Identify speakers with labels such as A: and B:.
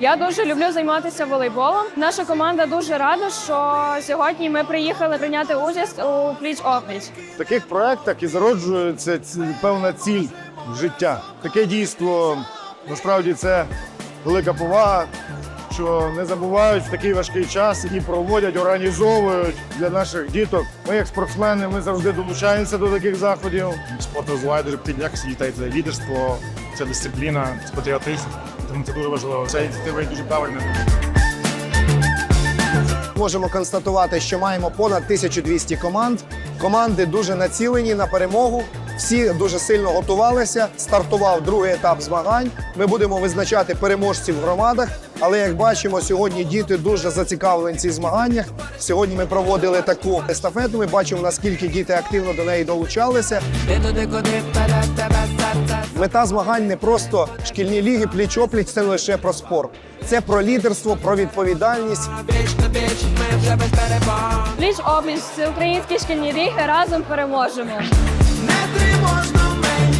A: Я дуже люблю займатися волейболом. Наша команда дуже рада, що сьогодні ми приїхали прийняти участь у пліч опліч.
B: В таких проектах і зароджується ці- певна ціль життя. Таке дійство насправді це велика повага, що не забувають в такий важкий час і проводять, організовують для наших діток. Ми, як спортсмени, ми завжди долучаємося до таких заходів.
C: Спорт розвиває дуже потрібні дітей. Це лідерство, це дисципліна, це патріотизм. Тому це дуже важливо. Ця ініціатива дуже правильна.
D: Можемо констатувати, що маємо понад 1200 команд. Команди дуже націлені на перемогу. Всі дуже сильно готувалися. Стартував другий етап змагань. Ми будемо визначати переможців в громадах. Але як бачимо, сьогодні діти дуже зацікавлені в цих змаганнях. Сьогодні ми проводили таку естафету. Ми бачимо, наскільки діти активно до неї долучалися. Мета змагань не просто шкільні ліги, пліч-опліч це лише про спорт. Це про лідерство, про відповідальність.
A: Пліч опліч це українські шкільні ліги. Разом переможемо.
E: Не тривожно мені,